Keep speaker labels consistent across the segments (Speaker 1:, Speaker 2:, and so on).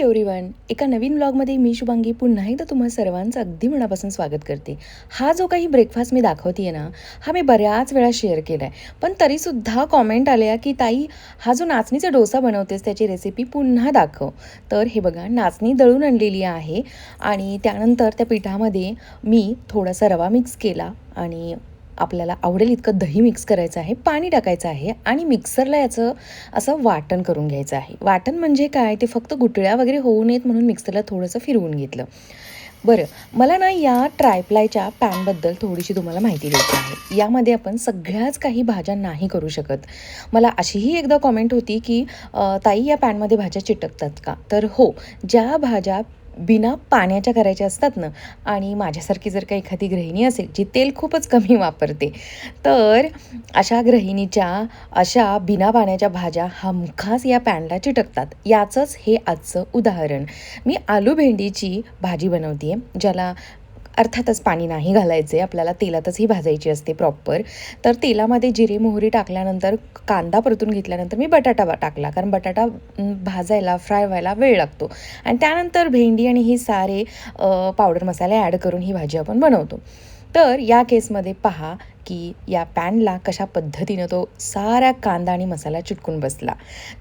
Speaker 1: Everyone एका नवीन ब्लॉगमध्ये मी शुभांगी. पुन्हा एकदा तुम्हा सर्वांचं अगदी मनापासून स्वागत करते. हा जो काही ब्रेकफास्ट मी दाखवते ना हा मी बऱ्याच वेळा शेअर केला आहे पण तरीसुद्धा कॉमेंट आल्या की ताई हा जो नाचणीचा डोसा बनवतेस त्याची रेसिपी पुन्हा दाखव. तर हे बघा नाचणी दळून आणलेली आहे आणि त्यानंतर त्या पिठामध्ये मी थोडासा रवा मिक्स केला आणि आपल्याला आवडेल इतकं दही मिक्स करायचं आहे पाणी टाकायचं आहे आणि मिक्सरला याचं असं वाटण करून घ्यायचं आहे. वाटण म्हणजे काय? ते फक्त गुटळ्या वगैरे होऊ नयेत म्हणून मिक्सरला थोडंसं फिरवून घेतलं. बरं मला ना या ट्रायप्लायच्या पॅनबद्दल थोडीशी तुम्हाला माहिती द्यायची आहे. यामध्ये आपण सगळ्याच काही भाज्या नाही करू शकत. मला अशीही एकदा कॉमेंट होती की ताई या पॅनमध्ये भाज्या चिटकतात का? तर हो ज्या भाज्या बिना पाण्याच्या करायच्या असतात ना आणि माझ्यासारखी जर का एखादी गृहिणी असेल जी तेल खूपच कमी वापरते तर अशा गृहिणीच्या अशा बिना पाण्याच्या भाज्या हमखास या पॅनला चिटकतात. याचंच हे आजचं उदाहरण. मी आलू भेंडीची भाजी बनवते ज्याला अर्थातच पाणी नाही घालायचे आपल्याला तेलातच ही भाजायची असते प्रॉपर तर तेलामध्ये जिरे मोहरी टाकल्यानंतर कांदा परतून घेतल्यानंतर मी बटाटा टाकला. कारण बटाटा भाजायला फ्राय व्हायला वेळ लागतो. आणि त्यानंतर भेंडी आणि ही सारे पावडर मसाले ॲड करून ही भाजी आपण बनवतो. तर या केसमध्ये पहा की या पॅनला कशा पद्धतीनं तो सारा कांदा आणि मसाला चिटकून बसला.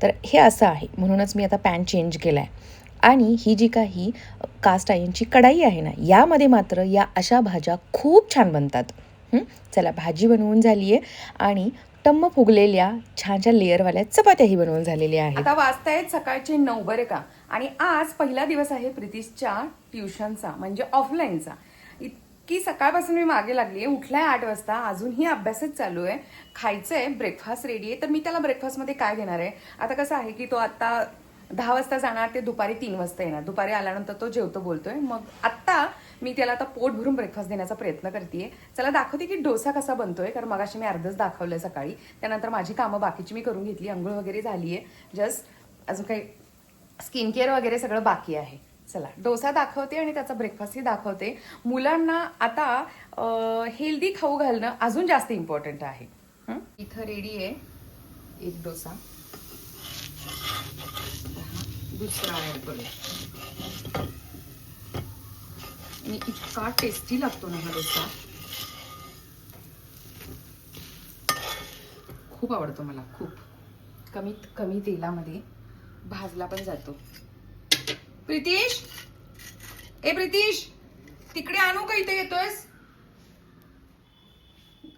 Speaker 1: तर हे असं आहे. म्हणूनच मी आता पॅन चेंज केला आहे आणि ही जी काही कास्ट आयनची कढाई आहे ना यामध्ये मात्र या अशा भाज्या खूप छान बनतात. चला भाजी बनवून झाली आहे आणि टम्म फुगलेल्या छान छान लेअरवाल्या चपात्याही बनवून झालेल्या आहेत.
Speaker 2: आता वाजतायत सकाळचे नऊ बरे का? आणि आज पहिला दिवस आहे प्रितीशच्या ट्युशनचा म्हणजे ऑफलाईनचा. इतकी सकाळपासून मी मागे लागली आहे उठलाय आठ वाजता अजूनही अभ्यासच चालू आहे. खायचंय ब्रेकफास्ट रेडी आहे. तर मी त्याला ब्रेकफास्टमध्ये काय देणार आहे? आता कसं आहे की तो आता दहा वाजता जाणार ते दुपारी तीन वाजता येणार. दुपारी आल्यानंतर तो जेवतो बोलतोय. मग आत्ता मी त्याला आता पोट भरून ब्रेकफास्ट देण्याचा प्रयत्न करते चला दाखवते की डोसा कसा बनतोय कारण मगाशी मी अर्धच दाखवलं सकाळी. त्यानंतर माझी कामं बाकीची मी करून घेतली. अंघोळ वगैरे झाली आहे जस्ट अजून काही स्किन केअर वगैरे सगळं बाकी आहे. चला डोसा दाखवते आणि त्याचा ब्रेकफास्टही दाखवते. मुलांना आता हेल्दी खाऊ घालणं अजून जास्त इम्पॉर्टंट आहे. इथं रेडी आहे एक डोसा. दुसरा ऍड करू आणि इतका टेस्टी लागतो ना हा डोसा. खूप आवडतो मला खूप. कमीत कमी तेलामध्ये भाजला पण जातो. प्रितीश? ए प्रितीश तिकडे आणू का इथे येतोयस?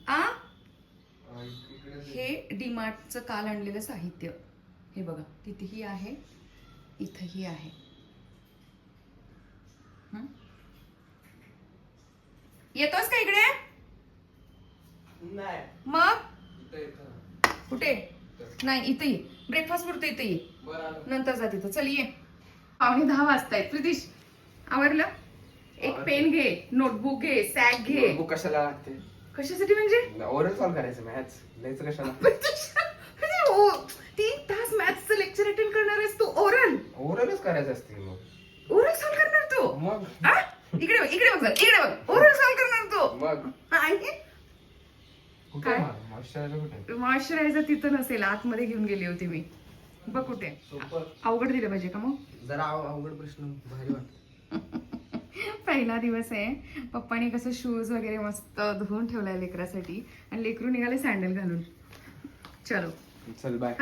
Speaker 2: आ? हे डीमार्टचं काल आणलेलं साहित्य. हे बघा तिथेही आहे. इथंही आहे. हं? येतोस का इकडे? मग. कुठे? नाही इथे ये ब्रेकफास्ट पुरतं इथे ये. नंतर जा तिथं. चल ये. पावणे दहा वाजतायत. प्रितीश आवरलं? एक पेन घे नोटबुक घे सॅक घे.
Speaker 3: कशाला लागते?
Speaker 2: कशासाठी म्हणजे?
Speaker 3: ओरल सॉल्व करायचं मॅथ्स. लिहायचं कशाला?
Speaker 2: मॅथ्सचं लेक्चर अटेंड करणार आहेस तू? ओरल
Speaker 3: ओरलच करायचं असते मग?
Speaker 2: ओरल सॉल्व करणार तू?
Speaker 3: मग?
Speaker 2: आ? इकडे बघ इकडे बघ जरा, इकडे बघ. ओरल सॉल्व करणार तू?
Speaker 3: मग?
Speaker 2: आणि?
Speaker 3: कुठे
Speaker 2: काय?
Speaker 3: मॉइश्चरायझर कुठे?
Speaker 2: मॉइश्चरायझर तिथं नसेल आतमध्ये घेऊन गेली होती मी. बघ कुठे.
Speaker 3: सोपं
Speaker 2: अवघड दिलं पाहिजे का मग?
Speaker 3: जरा अव- अवघड प्रश्न भारी वाटत.
Speaker 2: पहिला दिवस आहे. पप्पाने कसं शूज वगैरे मस्त धुवून ठेवलाय लेकरासाठी. आणि लेकरू निघाले सँडल घालून. चलो.
Speaker 3: चल बाय.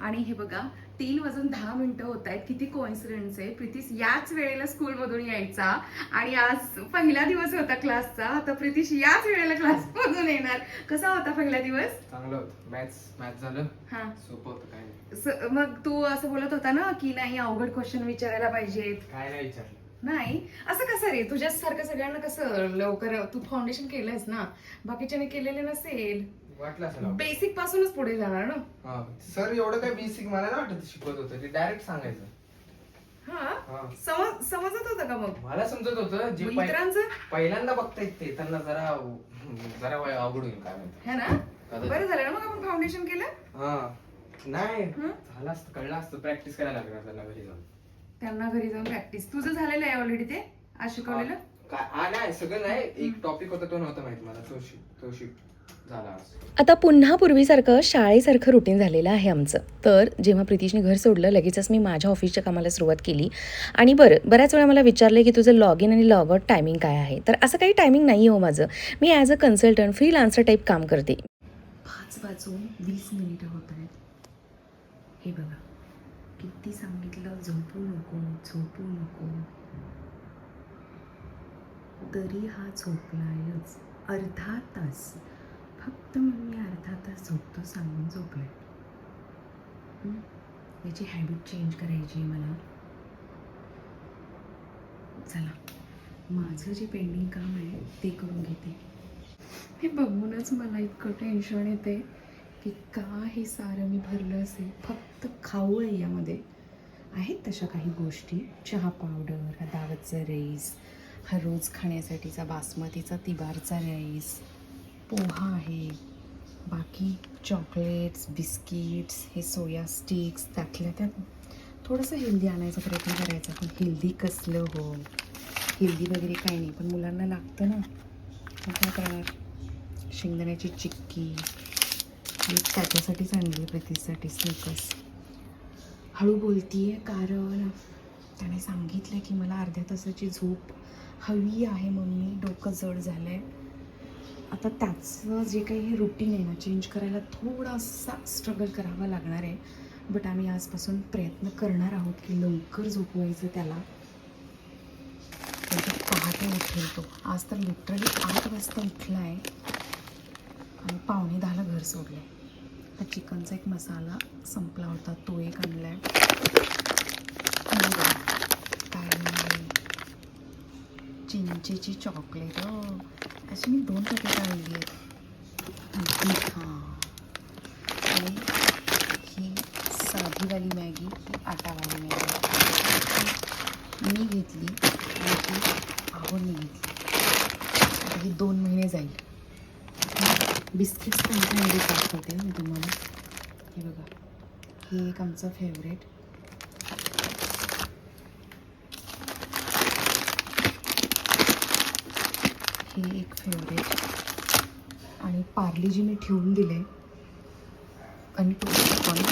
Speaker 2: आणि हे बघा तीन वाजून दहा मिनिटं होत आहेत किती कोइन्सिडेंस आहे. प्रितीश याच वेळेला स्कूलमधून यायचा आणि आज पहिला दिवस होता क्लासचा तर प्रितीश याच वेळेला क्लासमधून येणार. कसा होता पहिला दिवस?
Speaker 3: चांगलं होतं. मॅथ्स मॅथ्स झालं.
Speaker 2: हा.
Speaker 3: सोपं होतं काय नाही.
Speaker 2: स- मग तू असं बोलत होता ना की नाही अवघड क्वेश्चन विचारायला पाहिजेत
Speaker 3: काय नाही विचारलं.
Speaker 2: नाही? असं कसं रे? तुझ्यासारखं सगळ्यांना कसं लवकर तू फाउंडेशन केलंयस ना? बाकीच्याने केलेले नसेल.
Speaker 3: वाटलं असेल
Speaker 2: बेसिक पासूनच पुढे जाणार ना?
Speaker 3: हा सर एवढं काय बेसिक मला वाटत शिकवत होतं ते डायरेक्ट सांगायचं.
Speaker 2: हा?
Speaker 3: हा.
Speaker 2: समज समजत होतं का मग?
Speaker 3: मला समजत होतं जे पहि-
Speaker 2: मित्रांचं?
Speaker 3: पहिल्यांदा बघता येत ते त्यांना जरा जरा वय अवघड होईल काय
Speaker 2: है ना? बरं झालं ना मग आपण फाउंडेशन केलं?
Speaker 3: हा. नाही
Speaker 2: हं?
Speaker 3: झालं असतं कळलं असतं प्रॅक्टिस करायला लागणार त्यांना घरी जाऊन.
Speaker 2: त्यांना घरी जाऊन प्रॅक्टिस तुझं झालेलं आहे ऑलरेडी ते? आज शिकवलेलं?
Speaker 3: काय हा नाही सगळं नाही एक टॉपिक होता तो नव्हता माहीत मला तो शिक तो शिक
Speaker 1: आता पुन्हा पूर्वीसारखं शाळेसारखं रुटीन झालेलं आहे आमचं. तर जेव्हा प्रितीशने घर सोडलं लगेचच मी माझ्या ऑफिसच्या कामाला सुरुवात केली. आणि बरं बऱ्याच वेळा मला विचारलं की तुझं लॉग इन आणि लॉग आउट टायमिंग काय आहे? तर असं काही टायमिंग नाही हो माझं. मी as a consultant freelancer type काम करते. पाच वाजून वीस मिनिटं होत आहेत. हे बघा किती सांगितलं झोपू नको झोपू नको. तरी हा झोपलायच. अर्धा तास. फक्त मी अर्धा तास झोपतो सांगून झोपले. याची हॅबिट चेंज करायची आहे मला. चला माझं जे पेंडिंग काम आहे ते करून घेते. हे बघूनच मला इतकं टेन्शन येते की का हे सारं मी भरलं असेल. फक्त खाऊ आहे यामध्ये. आहेत तशा काही गोष्टी. चहा पावडर दावतचा राईस हा रोज खाण्यासाठीचा बासमतीचा तिबारचा राईस पोहा आहे. बाकी चॉकलेट्स बिस्किट्स हे सोया स्टिक्स त्यातल्या त्यात थोडंसं हेल्दी आणायचा प्रयत्न करायचा. पण हेल्दी कसलं हो? हेल्दी वगैरे काही नाही. पण मुलांना लागतं ना. काय करणार? शेंगदाण्याची चिक्की. आणि त्याच्यासाठीच आणली प्रतीसाठी स्निकर्स हळू बोलतीये कारण त्याने सांगितलं की मला अर्ध्या तासाची झोप हवी आहे. मम्मी डोकं जड झालं आहे आता त्याचं जे काही हे रुटीन आहे ना चेंज करायला थोडासा स्ट्रगल करावा लागणार आहे. बट आम्ही आजपासून प्रयत्न करणार आहोत की लवकर झोपवायचं त्याला. म्हणजे पहाटे उठेल तो. आज तर लिटरली आठ वाजता उठला आहे आणि पावणे दहाला घर सोडलं आहे हा चिकनचा एक मसाला संपला होता तो एक आणला आहे चिंचेची चॉकलेट अशी मी दोन पॅकेट आणली आहेत हां। आणि ही साधीवाली मॅगी ही आटावाली मॅगी। मी घेतली आणि ती घेतली। ही दोन महिने जाईल। बिस्किट्स पण थंडी दाखवते मी तुम्हाला. हे बघा. हे एक आमचं फेवरेट हे एक फेवरेट आणि पार्ली जी मी ठेवून दिले. आणि पण.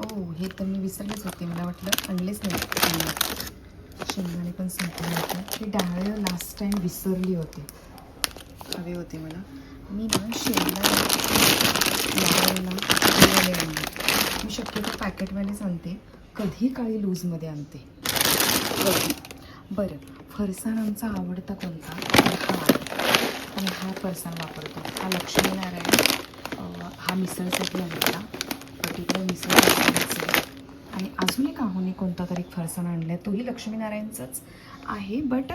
Speaker 1: ओ हे तर मी विसरलेच होते. मला वाटलं आणलेच नाही. शेंगदाणे पण संपले होते. हे डाळ लास्ट टाईम विसरली होते. हवे होते मला. मी ना शेंगदाणे मी शक्यतो पॅकेटवालेच आणते. कधी काळी लूजमध्ये आणते. बरं फरसाण आमचा आवडता कोणता? हा. आहे. आणि हा फरसाण वापरतो. हा लक्ष्मीनारायण हा मिसळसाठी आणला पर्टिक्युलर मिसळसाठी आणि अजून एक आहोने कोणता तरी फरसाण आणला आहे तोही लक्ष्मीनारायणचाच आहे. बट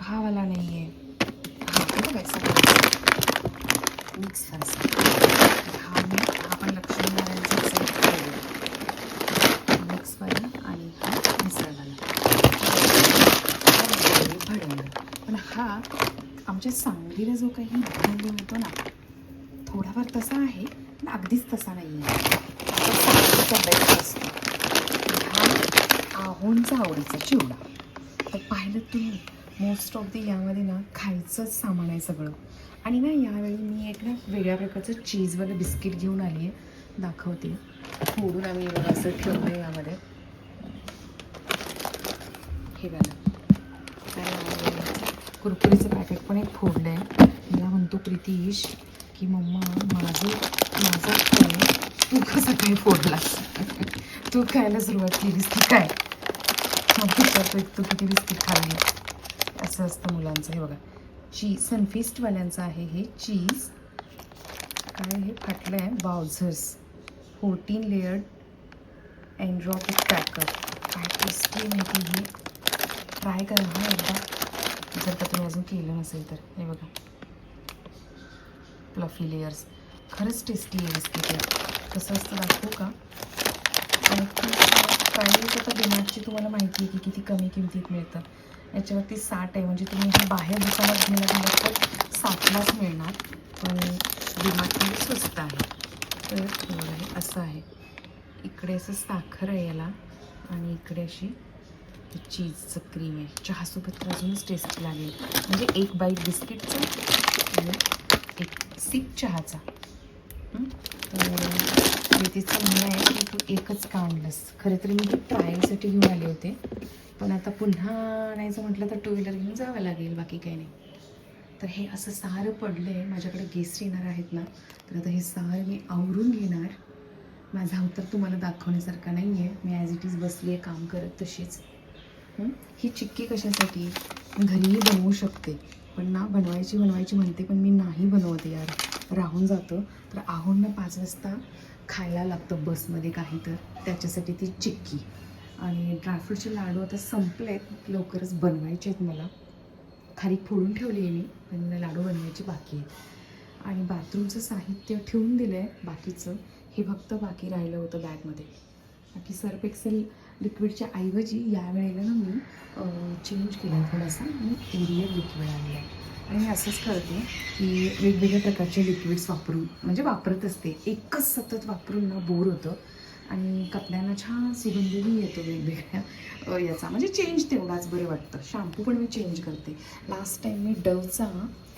Speaker 1: हा वाला नाही आहे हा हे मिक्स फरसाण. हा मी हा पण लक्ष्मीनारायणचाच आहे मिक्स वाला आणि हा मिसळवाला भडंग पण हा आमच्या सांगलीला जो काही भडंग मिळतो ना थोडाफार तसा आहे पण अगदीच तसा नाही आहे सांगलीचा बेस्ट असतो. हा आहोंचा आवडीचा चिवडा. तर पाहिलं तुम्ही मोस्ट ऑफ दी यामध्ये ना खायचंच सामान आहे सगळं. आणि ना यावेळी मी एक ना वेगळ्या प्रकारचं चीजवालं बिस्किट घेऊन आली आहे दाखवते. फोडून आम्ही बघा असं ठेवलं आहे यामध्ये. हे बघा. कुरकुरीचं पॅकेट पण एक फोडलं आहे मला म्हणतो प्रितीश की मम्मा माझं माझा फोन तू कसं काय फोडलास तू खायला सुरुवात केलीस की काय? मग विचारतो तू किती बिस्किट खाल्ली? असं असतं मुलांचं हे बघा. चीज सनफिस्टवाल्यांचं आहे हे चीज. काय हे फाटलं आहे बाउझर्स. फोर्टीन लेअर्ड अँड्रॉपिक पॅकर. काय टेस्टी माहिती हे. ट्राय करा हा एकदा. जर का तुम्ही अजून केलं नसेल तर. हे बघा. प्लफी लेयर्स खरंच टेस्टी आहे बिस्किट कसं असतं दाखवू का? आणि प्राईस आता डिमार्टची तुम्हाला माहिती आहे की किती कमी किमतीत मिळतं. याच्यावरती साठ आहे. म्हणजे तुम्ही हे बाहेर दुकानात घ्यायला गेलं तर साठलाच मिळणार. पण डिमार्टमध्ये स्वस्त आहे. तर असं आहे. इकडे असं साखर आहे याला. आणि इकडे अशी ते चीजचं क्रीम आहे चहासोबत तर अजूनच टेस्ट लागेल. म्हणजे एक बाईट बिस्किटचं आणि एक सिप चहाचा. तर प्रीतीचं म्हणणं आहे की तू एकच का आणलंस खरं तर मी ते ट्रायलसाठी घेऊन आले होते. पण आता पुन्हा आणायचं म्हटलं तर टू व्हीलर घेऊन जावं लागेल बाकी काही नाही. तर हे असं सारं पडलं आहे माझ्याकडे गेस्ट येणार आहेत ना. तर आता हे सारं मी आवरून घेणार. माझा अवतार तुम्हाला दाखवण्यासारखा नाही आहे मी ॲज इट इज बसली आहे काम करत तशीच. ही? चिक्की कशासाठी? घरीही बनवू शकते. पण ना बनवायची बनवायची म्हणते पण मी नाही बनवते यार. राहून जातं. तर आहोंना पाच वाजता खायला लागतं बसमध्ये काही तर त्याच्यासाठी ती चिक्की. आणि ड्रायफ्रूटचे लाडू आता संपलेत. लवकरच बनवायचे आहेत मला. खाली फोडून ठेवली आहे मी पण लाडू बनवायची बाकी आहेत. आणि बाथरूमचं साहित्य ठेवून दिलं आहे बाकीचं. हे फक्त बाकी राहिलं होतं बॅगमध्ये. बाकी सर्फ एक्सेल लिक्विडच्या ऐवजी यावेळेला ना मी चेंज केला आहे थोडासा मी एरियल लिक्विड आणलं. आहे आणि मी असंच करते की वेगवेगळ्या प्रकारचे लिक्विड्स वापरून म्हणजे वापरत असते. एकच सतत वापरून ना बोर होतं आणि कपड्यांना छान सुगंधही येतो वेगवेगळ्या याचा. म्हणजे चेंज तेवढाच बरं वाटतं. शॅम्पू पण मी चेंज करते. लास्ट टाईम मी डवचा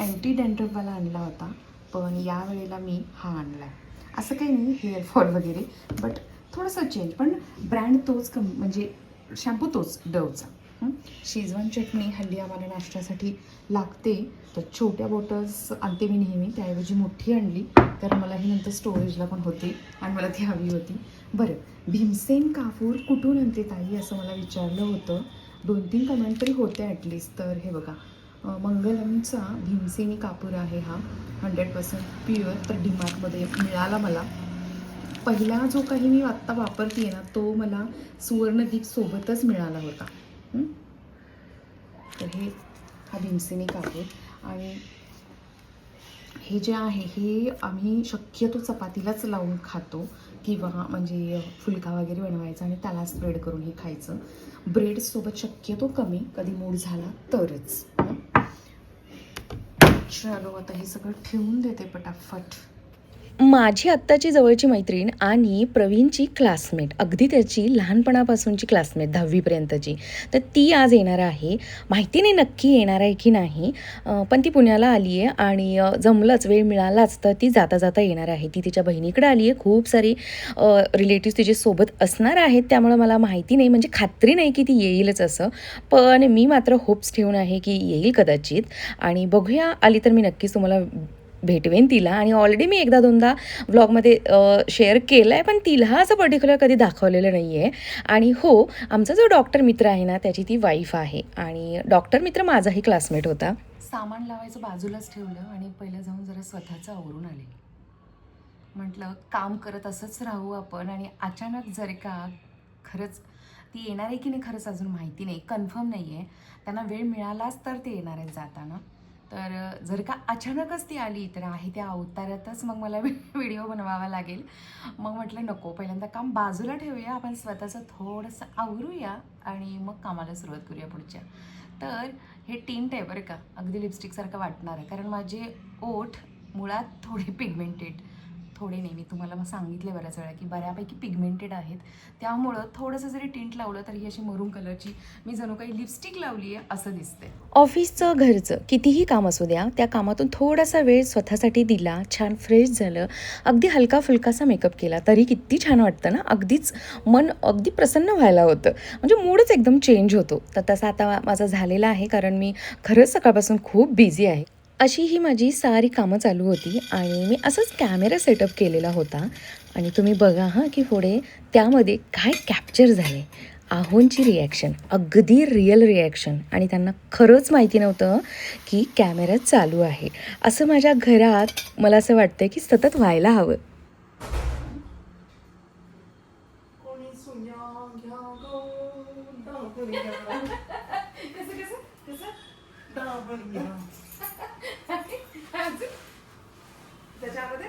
Speaker 1: अँटी डॅन्ड्रफवाला आणला होता पण यावेळेला मी हा आणला आहे असं काही नाही हेअरफॉल वगैरे बट थोडंसं चेंज पण ब्रँड तोच कम म्हणजे शॅम्पू तोच डवचा. हं? शेजवान चटणी हल्ली आम्हाला नाश्त्यासाठी लागते. तर छोट्या बॉटल्स आणते मी नेहमी. त्याऐवजी मोठी आणली. तर मला ही नंतर स्टोरेजला पण होती आणि मला ती हवी होती. बरं भीमसेन कापूर कुठून आणते ताई? असं मला विचारलं होतं. दोन तीन कमेंट तरी होते ॲटलिस्ट तर हे बघा. मंगलमचा भीमसेनी कापूर आहे हा. हंड्रेड पर्सेंट प्युअर तर डीमार्टमध्ये मिळाला मला. पहिला जो काही मी आत्ता वापरते ना तो मला सुवर्णदीप सोबतच मिळाला होता. तर हे हा भीमसेनी कापूर आणि हे जे आहे हे आम्ही शक्यतो चपातीलाच लावून खातो किंवा म्हणजे फुलका वगैरे बनवायचा आणि त्याला स्प्रेड करून हे खायचं. ब्रेडसोबत शक्यतो कमी कधी मूड झाला तरच. हं? चलो आता हे सगळं ठेवून देते पटाफट.
Speaker 4: माझी आत्ताची जवळची मैत्रीण आणि प्रवीणची क्लासमेट अगदी त्याची लहानपणापासूनची क्लासमेट दहावीपर्यंतची. तर ती आज येणार आहे. माहिती नाही नक्की येणार आहे की नाही. पण ती पुण्याला आली आहे आणि जमलंच वेळ मिळालाच तर ती जाता जाता येणार आहे. ती तिच्या बहिणीकडे आली आहे. खूप सारी रिलेटिव्ह तिचे सोबत असणार आहेत. त्यामुळं मला माहिती नाही. म्हणजे खात्री नाही की ती येईलच असं. पण मी मात्र होप्स ठेवून आहे की येईल कदाचित. आणि बघूया आली तर मी नक्कीच तुम्हाला भेटवेन तिला. आणि ऑलरेडी मी एकदा दोनदा व्लॉगमध्ये शेअर केलं आहे पण तिला असं पर्टिक्युलर कधी दाखवलेलं नाही आहे आणि हो आमचा जो डॉक्टर मित्र आहे ना त्याची ती वाईफ आहे. आणि डॉक्टर मित्र माझाही क्लासमेट होता.
Speaker 1: सामान लावायचं बाजूलाच ठेवलं आणि पहिलं जाऊन जरा स्वतःचं आवरून आले. म्हटलं काम करत असंच राहू आपण. आणि अचानक जर का खरंच ती येणार आहे की नाही खरंच अजून माहिती नाही कन्फर्म नाही आहे त्यांना वेळ मिळालाच तर ते येणार आहेत जाताना. तर जर का अचानकच ती आली तर आहे त्या अवतारातच मग मला व्हिडिओ बनवावा लागेल. मग म्हटलं नको पहिल्यांदा काम बाजूला ठेवूया आपण स्वतःचं थोडंसं आवरूया आणि मग कामाला सुरुवात करूया पुढच्या. तर हे टिंट आहे बरं का अगदी लिपस्टिकसारखं वाटणार. आहे कारण माझे ओठ मुळात थोडे पिगमेंटेड थोडे नाही मी तुम्हाला मग सांगितले बऱ्याच वेळा की बऱ्यापैकी पिगमेंटेड आहेत. त्यामुळं थोडंसं जरी टिंट लावलं तरी ही अशी मरून कलरची मी जणू काही लिपस्टिक लावली आहे असं दिसते
Speaker 4: ऑफिसचं घरचं कितीही काम असू द्या त्या कामातून थोडासा वेळ स्वतःसाठी दिला छान फ्रेश झालं अगदी हलका फुलकासा मेकअप केला तरी किती छान वाटतं ना? अगदीच मन अगदी प्रसन्न व्हायला होतं. म्हणजे मूडच एकदम चेंज होतो. तर तसा आता माझा झालेला आहे कारण मी खरंच सकाळपासून खूप बिझी आहे. अशी ही माझी सारी कामं चालू होती आणि मी असंच कॅमेरा सेटअप केलेला होता. आणि तुम्ही बघा हां की पुढे त्यामध्ये काय कॅप्चर झाले. आहोंची रिॲक्शन अगदी रिअल रिॲक्शन आणि त्यांना खरंच माहिती नव्हतं की कॅमेरा चालू आहे. असं माझ्या घरात मला असं वाटतं की सतत व्हायला हवं
Speaker 3: कोणी सुया घ्या गो दाबूया
Speaker 1: कसं कसं कसं
Speaker 3: दाबूया
Speaker 1: त्याच्यामध्ये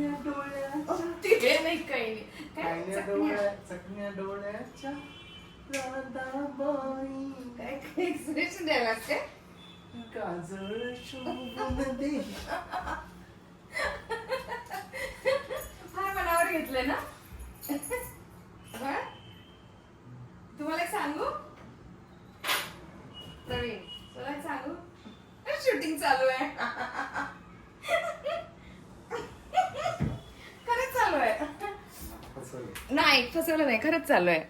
Speaker 3: किरण्या डोळ्याच्या
Speaker 1: नाही काही नाही काय
Speaker 3: डोळ्या चकण्या डोळ्याच्या राधाबाई
Speaker 1: काय एक्सप्रेशन द्यायला काय
Speaker 3: काजळ शोभून दे
Speaker 1: फार मनावर घेतलंय ना हा? तुम्हाला एक
Speaker 2: चालू आहे खरंच चालू आहे नाही नाही खरंच चालू आहे.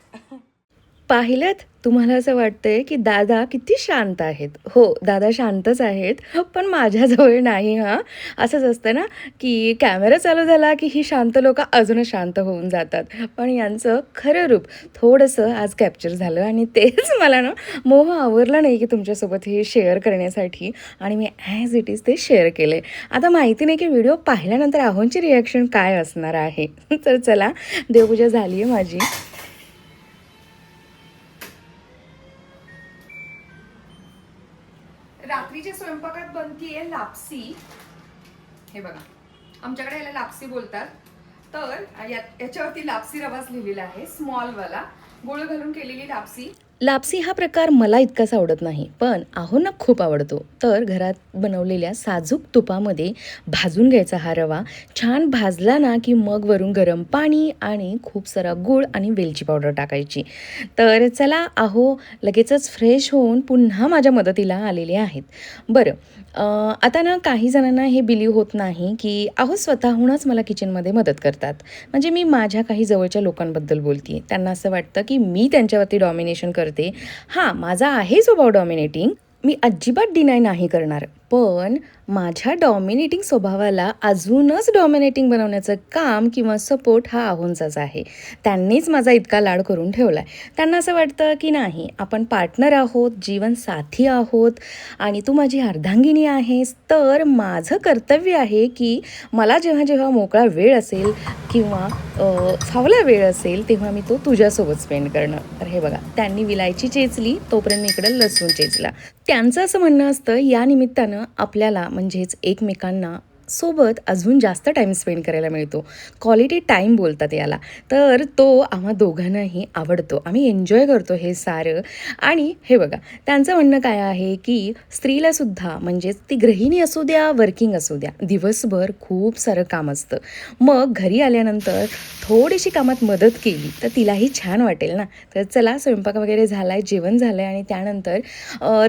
Speaker 1: पाहिल्यात तुम्हाला असं वाटतंय की दादा किती शांत आहेत. हो दादा शांतच आहेत पण माझ्याजवळ नाही हां. असंच असतं ना की कॅमेरा चालू झाला की ही शांत लोक अजूनच शांत होऊन जातात. पण यांचं खरं रूप थोडंसं आज कॅप्चर झालं आणि तेच मला ना मोह आवरला नाही की तुमच्यासोबत हे शेअर करण्यासाठी. आणि मी ॲज इट इज ते शेअर केले. आता माहिती नाही की व्हिडिओ पाहिल्यानंतर आहोंची रिॲक्शन काय असणार आहे. तर चला देवपूजा झाली आहे माझी.
Speaker 2: रात्रीच्या स्वयंपाकात बनतीये लापसी. हे बघा आमच्याकडे याला लापसी बोलतात. तर याच्यावरती लापसी रवाच लिहिलेला आहे स्मॉल वाला गुळ घालून केलेली लापसी.
Speaker 1: लापसी हा प्रकार मला इतकाच आवडत नाही पण आहोंना खूप आवडतो. तर घरात बनवलेल्या साजूक तुपामध्ये भाजून घ्यायचा हा रवा छान भाजला ना की मग वरून गरम पाणी आणि खूप सारा गूळ आणि वेलची पावडर टाकायची. तर चला आहो लगेचच फ्रेश होऊन पुन्हा माझ्या मदतीला आलेले आहेत. बरं आता ना काही जणांना हे बिलीव होत नाही की अहो स्वतःहूनच मला किचनमध्ये मदत करतात. म्हणजे मी माझ्या काही जवळच्या लोकांबद्दल बोलते त्यांना असं वाटतं की मी त्यांच्यावरती डॉमिनेशन करते. हां माझा आहे स्वभाव डॉमिनेटिंग मी अजिबात डिनाय नाही करणार. पण माझ्या डॉमिनेटिंग स्वभावाला अजूनच डॉमिनेटिंग बनवण्याचं काम किंवा सपोर्ट हा आहोंचाच आहे. त्यांनीच माझा इतका लाड करून ठेवला आहे त्यांना असं वाटतं की नाही आपण पार्टनर आहोत जीवन साथी आहोत आणि तू माझी अर्धांगिनी आहेस तर माझं कर्तव्य आहे की मला जेव्हा जेव्हा मोकळा वेळ असेल किंवा फावला वेळ असेल तेव्हा मी तो तुझ्यासोबत स्पेंड करणं तर हे बघा त्यांनी विलायची चेचली तोपर्यंत इकडं लसूण चेचला. त्यांचं असं म्हणणं असतं या निमित्तानं आपल्याला म्हणजेच एकमेकांना सोबत अजून जास्त टाईम स्पेंड करायला मिळतो. क्वालिटी टाईम बोलतात याला. तर तो आम्हा दोघांनाही आवडतो. आम्ही एन्जॉय करतो हे सारं. आणि हे बघा त्यांचं म्हणणं काय आहे की स्त्रीलासुद्धा म्हणजेच ती गृहिणी असू द्या वर्किंग असू द्या दिवसभर खूप सारं काम असतं. मग घरी आल्यानंतर थोडीशी कामात मदत केली तर तिलाही छान वाटेल ना? तर चला स्वयंपाक वगैरे झाला आहे जेवण झालं आहे आणि त्यानंतर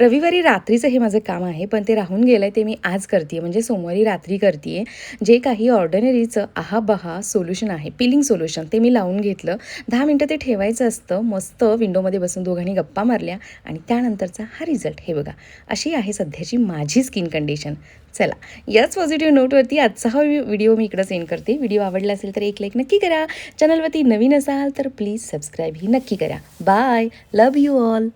Speaker 1: रविवारी रात्रीचं हे माझं काम आहे पण ते राहून गेलं आहे ते मी आज करते म्हणजे सोमवारी रात्री करते जे काही ऑर्डनरीचं आहा बहा सोल्युशन आहे पिलिंग सोल्युशन ते मी लावून घेतलं. दहा मिनटं ते ठेवायचं असतं. मस्त विंडोमध्ये बसून दोघांनी गप्पा मारल्या आणि त्यानंतरचा हा रिझल्ट हे बघा अशी आहे सध्याची माझी स्किन कंडिशन चला याच पॉझिटिव्ह नोटवरती आजचा हा व्हिडिओ मी इकडं सेंड करते. व्हिडिओ आवडला असेल तर एक लाईक नक्की करा. चॅनलवरती नवीन असाल तर प्लीज सबस्क्राईबही नक्की करा. Bye love you all